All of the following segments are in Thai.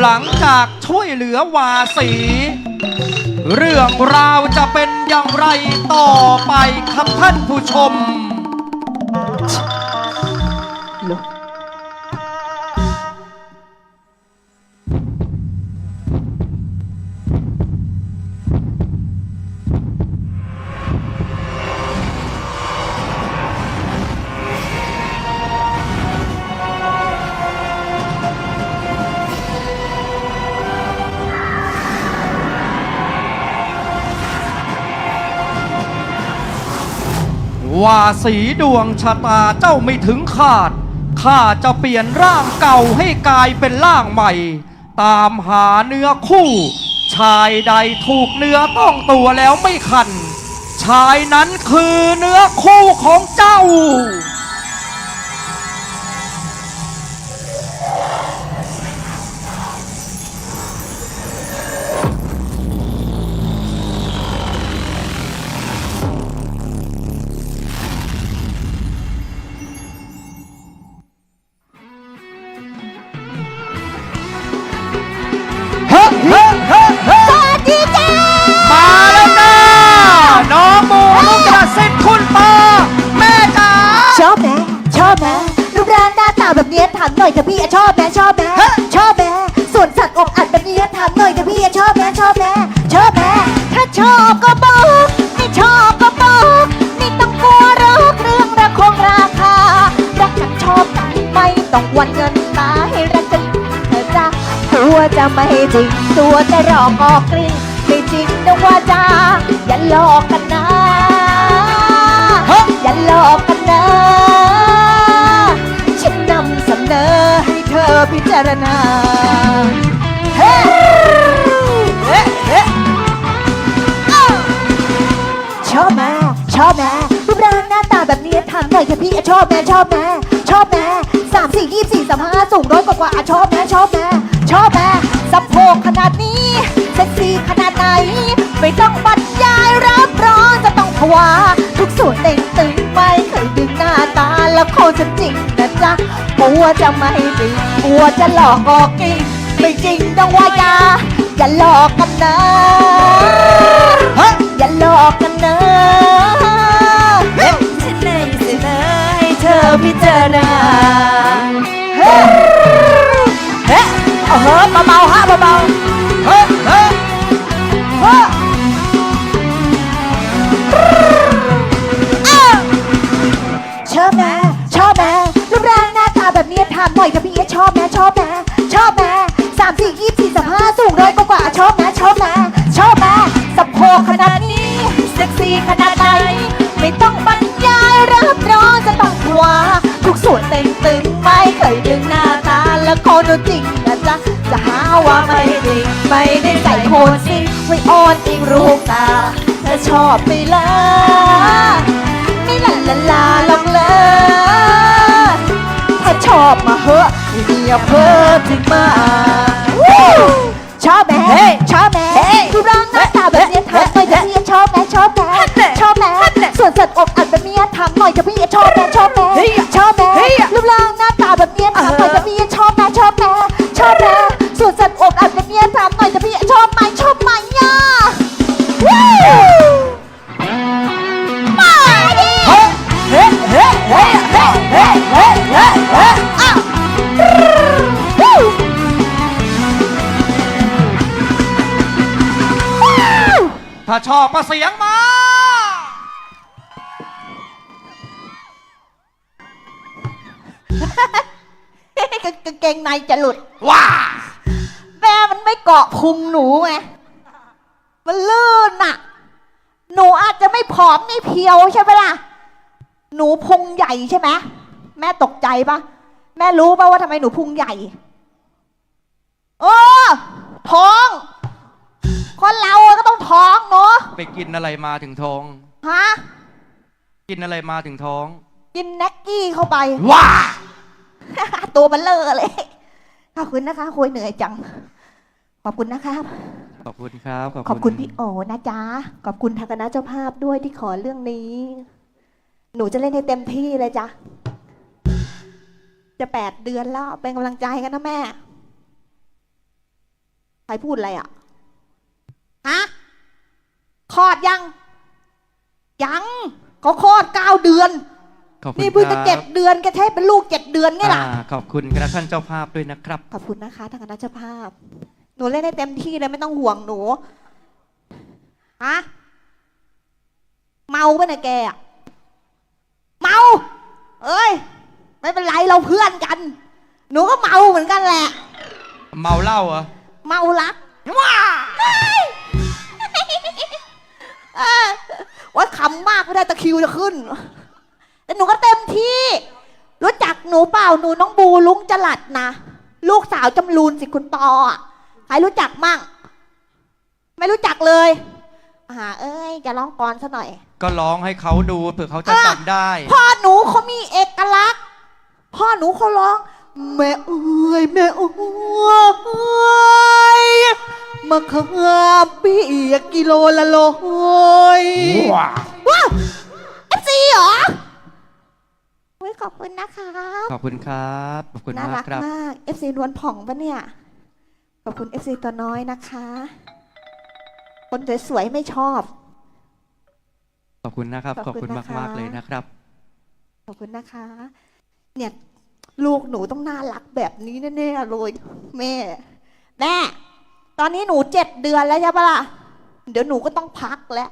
หลังจากช่วยเหลือวาสี เรื่องราวจะเป็นอย่างไรต่อไปครับท่านผู้ชม ว่าสีดวงชะตาเจ้าไม่ถึงขาด ข้าจะเปลี่ยนร่างเก่าให้กลายเป็นร่างใหม่ ตามหาเนื้อคู่ ชายใดถูกเนื้อต้องตัวแล้วไม่ขัน ชายนั้นคือเนื้อคู่ของเจ้า นี้ถามหน่อยค่ะพี่ชอบไหมชอบไหมชอบไหมส่วนสัตว์อกอัดแบบนี้ถามหน่อยค่ะพี่ชอบไหมชอบไหมชอบไหมถ้าชอบก็บอกไม่ชอบก็บอกไม่ต้องกลัวรอกเรื่องราคงราคารักกันชอบกันไม่ต้องวันเงินตาให้รักกันเธอจ้าตัวจะไม่จริงตัวจะหลอกออกกลิ่นไม่จริงนะว่าจ้าอย่าหลอการณาเฮ้เฮ้เฮ้ชอบไหมชอบไหมรูปร่างหน้าตาแบบนี้ถามหน่อยค่ะพี่ชอบไหมชอบไหมชอบไหมสามสี่ยี่สี่สามห้าสูงร้อยกว่ากว่าชอบไหมชอบไหมชอบไหมสะโพกขนาดนี้เซ็กซี่ขนาดไหนไม่ต้องบรรยายรับรองจะต้องผวาทุกส่วนเต่งตึง ล้วโคฉันจริงนะจ๊ะกลัวจะไม่จริงกลัวจะหลอกออกกินไม่จริงต้องว่าอย่าอย่าหลอกกันนะอย่าหลอกกันนะฉันเลยเสนอให้เธอพิจารณาเฮ้เฮ้เอาเฮ้เบาๆฮะเบาๆาแบบนี้ถามหน่อยค่ะพี่ชอบไหมชอบไหมชอบไหมสามสี่ยี่สี่สามห้าสูงร้อยกว่ากว่าชอบไหมชอบไหมชอบไหมสะโพกขนาดนี้เซ็กซี่ขนาดไหนไม่ต้องบรรยายรับรองจะต้องหัวทุกส่วนเต็งตึงไม่เคยดึงหน้าตาและโคนจริงนะจ๊ะจะหาว่าไม่จริงไม่ได้ใส่โคนสิไว้อ้อนเองรูปตาเธอชอบไปลยไม่ละละลาลองเลย ชอบมาเหอะเมียเพิ่มถึงมาชอบไหมชอบไหมรูปร่างหน้าตาแบบนี้ถามหน่อยจะพี่ชอบไหมชอบไหมชอบไหมส่วนสัตว์อกอัดแบบนี้ถามหน่อยจะพี่ชอบไหมชอบไหมชอบไหมรูปร่างหน้าตาแบบนี้ถามหน่อยจะาชอบมาเสียงมากางเกงในจะหลุด ว้าแม่มันไม่เกาะพุงหนูไง มันลื่นอะหนูอาจจะไม่ผอมไม่เพรียวใช่ไหมล่ะ หนูพุงใหญ่ใช่ไหมแม่ตกใจปะแม่รู้ปะว่าทำไมหนูพุงใหญ่เอ ไปกินอะไรมาถึงท้อง ฮะ กินอะไรมาถึงท้อง กินแน็กกี้เข้าไป ว้า ตัวมันเลอะเลย ขอบคุณนะคะคุยเหนื่อยจัง ขอบคุณนะครับ ขอบคุณครับขอบคุณพี่โอนะจ๊ะ ขอบคุณทางคณะเจ้าภาพด้วยที่ขอเรื่องนี้ หนูจะเล่นให้เต็มที่เลยจ้ะ จะแปดเดือนแล้ว เป็นกำลังใจกันนะแม่ ใครพูดอะไรอะ ฮะ คลอดยัง ยังเขาคลอดเก้าเดือนขอบคุณนี่เพิ่งจะครับเจ็ดเดือนแกใช่เป็นลูกเจ็ดเดือนไงล่ะอ่าขอบคุณคณะท่านเจ้าภาพด้วยนะครับ ขอบคุณนะคะทางคณะเจ้าภาพ หนูเล่นได้เต็มที่เลยไม่ต้องห่วงหนูฮะเมาปะเนี่ยแกอะเมา เอ้ย ไม่เป็นไรเราเพื่อนกัน หนูก็เมาเหมือนกันแหละ เมาเหล้าเหรอเมารักว้าาขำมากไม่ได้ตะคริวจะขึ้น แต่หนูก็เต็มที่ รู้จักหนูเปล่าหนูน้องบูลุงจลัดนะ ลูกสาวจำรูนสิคุณปออะใครรู้จักมั่ง ไม่รู้จักเลยอ่าเอ้ยจะร้องกรซะหน่อย ก็ร้องให้เขาดูเผื่อเขาจะจำได้ พ่อหนูเขามีเอกลักษณ์ พ่อหนูเขาร้อง แม่เอ้ยแม่เอ้ยมะขามเปียกกิโลละร้อย อบคุณนะคะขอบคุณครับขอบคุณน่ามากรักครับ มากเอฟซีนวลผ่องปะเนี่ย ขอบคุณเอฟซีตัวน้อยนะคะ คนสวยๆไม่ชอบ ขอบคุณนะครับ ขขออบบคุคุณณนะคะ มากๆเลยนะครับ ขอบคุณนะคะ เนี่ย ลูกหนูต้องน่ารักแบบนี้แน่ๆเลยแม่ แม่ ตอนนี้หนูเจ็ดเดือนแล้วใช่ปะล่ะ เดี๋ยวหนูก็ต้องพักแล้ว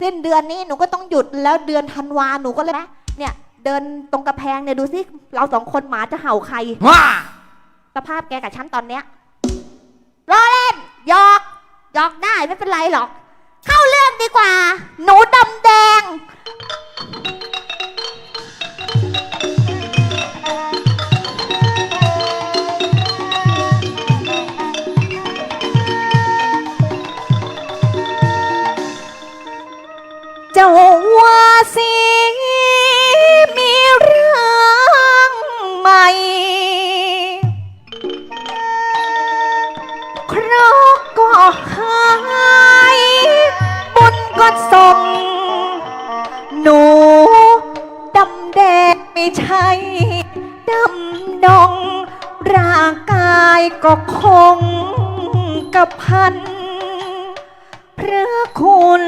สิ้นเดือนนี้หนูก็ต้องหยุดแล้วเดือนธันวาหนูก็เลยนะเนี่ย เดินตรงกระแพงเนี่ยดูสิเราสองคนหมาจะเห่าใคร ว้าสภาพแกกับฉันตอนเนี้ยรอเล่นหยอกหยอกได้ไม่เป็นไรหรอก เข้าเรื่องดีกว่า หนูดำแดง ดำดองร่างกายก็คงกระพัน พระคุณ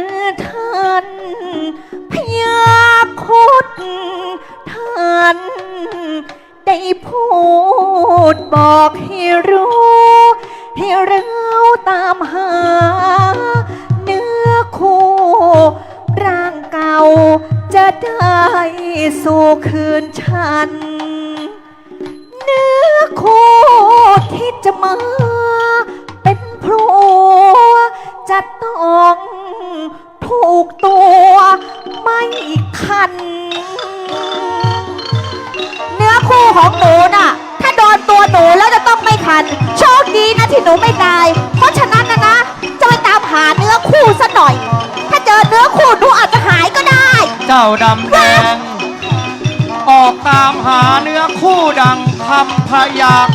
ท่านพยาคตท่านได้พูดบอกให้รู้ ให้เราตามหา จะได้สู่คืนฉัน เนื้อคู่ที่จะมาเป็นพรัวจะต้องถูกตัวไม่คัน เนื้อคู่ของหนูน่ะ ถ้าโดนตัวหนูแล้วจะต้องไม่คัน โชคดีนะที่หนูไม่ต ดำแดง ออกตามหาเนื้อคู่ดังคำพยาก